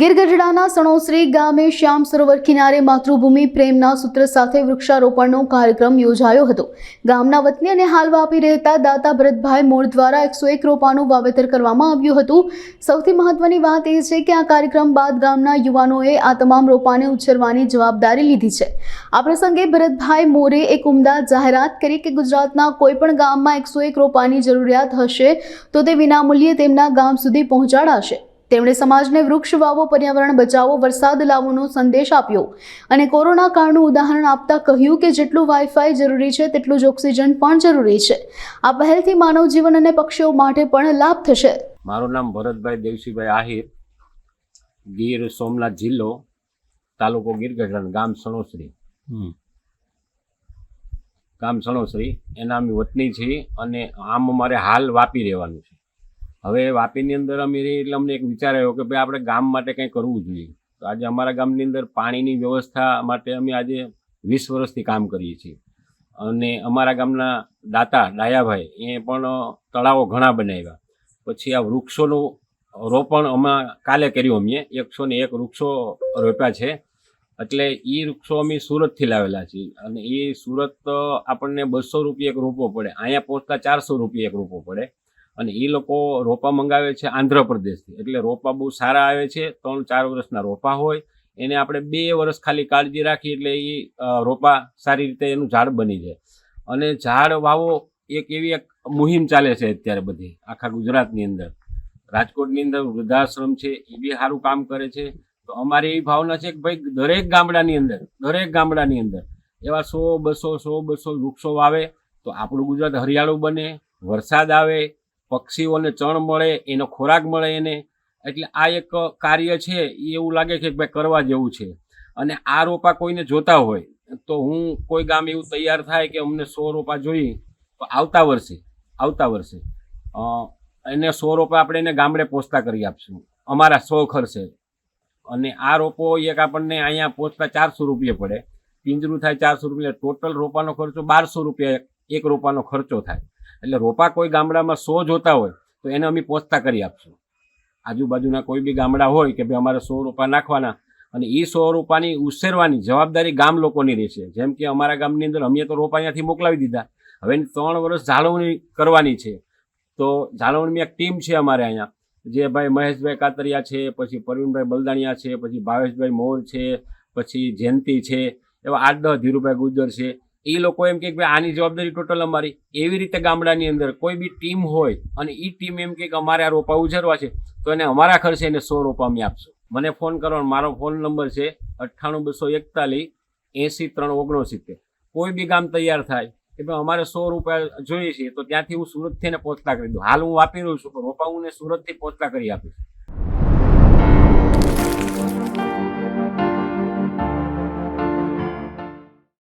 ગીર ગઢડાના સણોસરી ગામે શ્યામ સરોવર કિનારે માતૃભૂમિ પ્રેમના સૂત્ર સાથે વૃક્ષારોપણનો કાર્યક્રમ યોજાયો હતો. ગામના વતની અને હાલ વાપી રહેતા દાતા ભરતભાઈ મોર દ્વારા એકસો એક રોપાનું વાવેતર કરવામાં આવ્યું હતું. સૌથી મહત્વની વાત એ છે કે આ કાર્યક્રમ બાદ ગામના યુવાનોએ આ તમામ રોપાને ઉછેરવાની જવાબદારી લીધી છે. આ પ્રસંગે ભરતભાઈ મોરે એક ઉમદા જાહેરાત કરી કે ગુજરાતના કોઈપણ ગામમાં એકસો એક રોપાની જરૂરિયાત હશે તો તે વિનામૂલ્યે તેમના ગામ સુધી પહોંચાડાશે. તેમણે સમાજને વૃક્ષ વાવો પર્યાવરણ બચાવો વરસાદ લાવોનો સંદેશ આપ્યો અને કોરોના કાળનું ઉદાહરણ આપતા કહ્યું કે જેટલું વાઈફાઈ જરૂરી છે તેટલું જ ઓક્સિજન પણ જરૂરી છે. આ પહેલથી માનવ જીવન અને પક્ષીઓ માટે પણ લાભ થશે. મારું નામ ભરતભાઈ દેવસીભાઈ આહિર ગીર સોમનાથ જિલ્લો તાલુકો ગીર ગઢડા ગામ સણોસરી. ગામ સણોસરી એના અમે વતની છીએ અને આમ અમારે હાલ વાપી રહેવાનું છે. હવે વાપીની અંદર અમે એટલે અમને એક વિચાર આવ્યો કે ભાઈ આપણે ગામ માટે કંઈ કરવું જોઈએ. તો આજે અમારા ગામની અંદર પાણીની વ્યવસ્થા માટે અમે આજે વીસ વર્ષથી કામ કરીએ છીએ. અને અમારા ગામના દાતા, ડાયાભાઈ, એ પણ તળાવો ઘણા બનાવ્યા. પછી આ વૃક્ષોનું રોપણ અમે કાલે કર્યું અમે. એકસો ને એક વૃક્ષો રોપ્યા છે. એટલે એ વૃક્ષો અમે સુરતથી લાવેલા છીએ. અને એ સુરત આપણને બસો રૂપિયા એક રોપવો પડે. અહીંયા પહોંચતા ચારસો રૂપિયા એક રોપવો પડે. અને એ લોકો રોપા મંગાવે છે આંધ્રપ્રદેશથી. એટલે રોપા બહુ સારા આવે છે, ત્રણ ચાર વર્ષના રોપા હોય, એને આપણે બે વર્ષ ખાલી કાળજી રાખીએ એટલે એ રોપા સારી રીતે એનું ઝાડ બની જાય. અને ઝાડ વાવો એક એવી એક મુહિમ ચાલે છે અત્યારે બધી, આખા ગુજરાતની અંદર. રાજકોટની અંદર વૃદ્ધાશ્રમ છે, એ બી સારું કામ કરે છે. તો અમારી એવી ભાવના છે કે ભાઈ દરેક ગામડાની અંદર, દરેક ગામડાની અંદર એવા સો બસો સો બસો વૃક્ષો વાવે, તો આપણું ગુજરાત હરિયાળું બને, વરસાદ આવે પક્ષીઓને ચણ મળે, એનો ખોરાક મળે એને. એટલે આ એક કાર્ય છે એ એવું લાગે છે કે ભાઈ કરવા જેવું છે. અને આ રોપા કોઈને જોતા હોય, તો હું કોઈ ગામ એવું તૈયાર થાય કે અમને સો રોપા જોઈએ, તો આવતા વર્ષે આવતા વર્ષે એને સો રોપા આપણે એને ગામડે પહોંચતા કરી આપશું. અમારા સો ખર્ચે અને આ રોપો એક આપણને અહીંયા પહોંચતા ચારસો રૂપિયા પડે. પિંજરું થાય ચારસો રૂપિયા ટોટલ રોપાનો ખર્ચો બારસો રૂપિયા એક- રોપાનો ખર્ચો થાય. એટલે રોપા કોઈ ગામડામાં સો જોતા હોય, તો એને અમે પહોંચતા કરી આપશું. આજુબાજુના કોઈ બી ગામડા હોય કે ભાઈ અમારે સો રોપા નાખવાના, અને એ સો રોપાની ઉછેરવાની જવાબદારી ગામ લોકોની રહેશે. જેમ કે અમારા ગામની અંદર અમે તો રોપા અહીંયાથી મોકલાવી દીધા. હવે ત્રણ વર્ષ જાળવણી કરવાની છે. તો જાળવણીની એક ટીમ છે અમારે અહીંયા. જે ભાઈ મહેશભાઈ કાતરિયા છે, પછી પ્રવીણભાઈ બલદાણિયા છે, પછી ભાવેશભાઈ મોર છે, પછી જયંતિ છે, એવા આઠ દસ ધીરુભાઈ ગુજર છે. એ લોકો એમ કે ભાઈ, આની જવાબદારી ટોટલ અમારી. એવી રીતે ગામડાની અંદર કોઈ બી ટીમ હોય અને એ ટીમ એમ કે અમારે આ રોપા ઉછેરવા છે, તો એને અમારા ખર્ચે એને સો રોપા અમે આપશું. મને ફોન કરવાનો મારો ફોન નંબર છે અઠ્ઠાણું બસો એકતાલીસ એંસી ત્રણ ઓગણસિત્તેર. કોઈ બી ગામ તૈયાર થાય કે ભાઈ, અમારે સો રૂપિયા જોઈએ છે, તો ત્યાંથી હું સુરતથી એને પહોંચતા કરી દઉં. હાલ હું વાપરી રહ્યું છું પણ રોપા હું સુરતથી પહોંચતા કરી આપીશ.